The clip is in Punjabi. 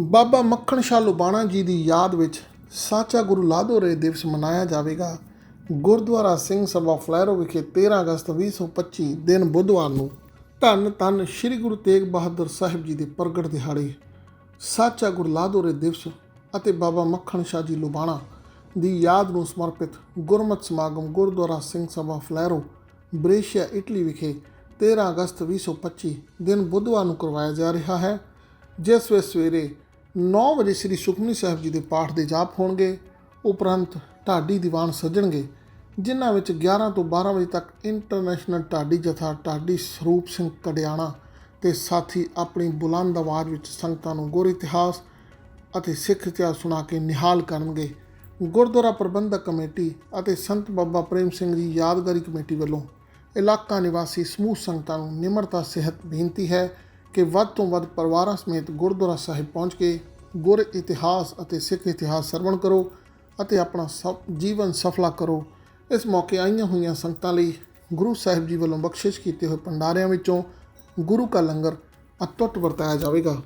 ਬਾਬਾ ਮੱਖਣ ਸ਼ਾਹ ਲੁਬਾਣਾ ਜੀ ਦੀ ਯਾਦ ਵਿੱਚ ਸਾਚਾ ਗੁਰੂ ਲਾਦੋਰੇ ਦਿਵਸ ਮਨਾਇਆ ਜਾਵੇਗਾ। ਗੁਰਦੁਆਰਾ ਸਿੰਘ ਸਭਾ ਫਲੈਰੋ ਵਿਖੇ 13 ਅਗਸਤ 2025 ਦਿਨ ਬੁੱਧਵਾਰ ਨੂੰ ਧੰਨ ਧੰਨ ਸ੍ਰੀ ਗੁਰੂ ਤੇਗ ਬਹਾਦਰ ਸਾਹਿਬ ਜੀ ਦੇ ਪ੍ਰਗਟ ਦਿਹਾੜੇ, ਸਾਚਾ ਗੁਰੂ ਲਾਧੋਰੇ ਦਿਵਸ ਅਤੇ ਬਾਬਾ ਮੱਖਣ ਸ਼ਾਹ ਜੀ ਲੁਬਾਣਾ ਦੀ ਯਾਦ ਨੂੰ ਸਮਰਪਿਤ ਗੁਰਮਤਿ ਸਮਾਗਮ Gurdwara Singh Sabha Flero Brescia, Italy ਵਿਖੇ 13 ਅਗਸਤ 2025 ਦਿਨ ਬੁੱਧਵਾਰ ਨੂੰ ਕਰਵਾਇਆ ਜਾ ਰਿਹਾ ਹੈ। ਜਿਸ ਵੇਲੇ ਸਵੇਰੇ 9 ਵਜੇ ਸ੍ਰੀ ਸੁਖਮਨੀ ਸਾਹਿਬ ਜੀ ਦੇ ਪਾਠ ਦੇ ਜਾਪ ਹੋਣਗੇ, ਉਪਰੰਤ ਢਾਡੀ ਦੀਵਾਨ ਸੱਜਣਗੇ, ਜਿਨ੍ਹਾਂ ਵਿੱਚ 11 ਤੋਂ 12 ਵਜੇ ਤੱਕ ਇੰਟਰਨੈਸ਼ਨਲ ਢਾਡੀ ਜਥਾ ਢਾਡੀ ਸਰੂਪ ਸਿੰਘ ਕੜਿਆਣਾ ਤੇ ਸਾਥੀ ਆਪਣੀ ਬੁਲੰਦ ਆਵਾਜ਼ ਵਿੱਚ ਸੰਗਤਾਂ ਨੂੰ ਗੁਰ, ਇਤਿਹਾਸ ਅਤੇ ਸਿੱਖ ਇਤਿਹਾਸ ਸੁਣਾ ਕੇ ਨਿਹਾਲ ਕਰਨਗੇ। ਗੁਰਦੁਆਰਾ ਪ੍ਰਬੰਧਕ ਕਮੇਟੀ ਅਤੇ ਸੰਤ ਬਾਬਾ ਪ੍ਰੇਮ ਸਿੰਘ ਜੀ ਯਾਦਗਾਰੀ ਕਮੇਟੀ ਵੱਲੋਂ ਇਲਾਕਾ ਨਿਵਾਸੀ ਸਮੂਹ ਸੰਗਤਾਂ ਨੂੰ ਨਿਮਰਤਾ, ਸਿਹਤ ਬੇਨਤੀ ਹੈ ਕਿ ਵੱਧ ਤੋਂ ਵੱਧ ਪਰਿਵਾਰਾਂ ਸਮੇਤ ਗੁਰਦੁਆਰਾ ਸਾਹਿਬ ਪਹੁੰਚ ਕੇ ਗੁਰ ਇਤਿਹਾਸ ਅਤੇ ਸਿੱਖ ਇਤਿਹਾਸ ਸਰਵਣ ਕਰੋ ਅਤੇ ਆਪਣਾ ਸਫ- ਜੀਵਨ ਸਫਲਾ ਕਰੋ। ਇਸ ਮੌਕੇ ਆਈਆਂ ਹੋਈਆਂ ਸੰਗਤਾਂ ਲਈ ਗੁਰੂ ਸਾਹਿਬ ਜੀ ਵੱਲੋਂ ਬਖਸ਼ਿਸ਼ ਕੀਤੇ ਹੋਏ ਭੰਡਾਰਿਆਂ ਵਿੱਚੋਂ ਗੁਰੂ ਕਾ ਲੰਗਰ ਅਤੁੱਟ ਵਰਤਾਇਆ ਜਾਵੇਗਾ।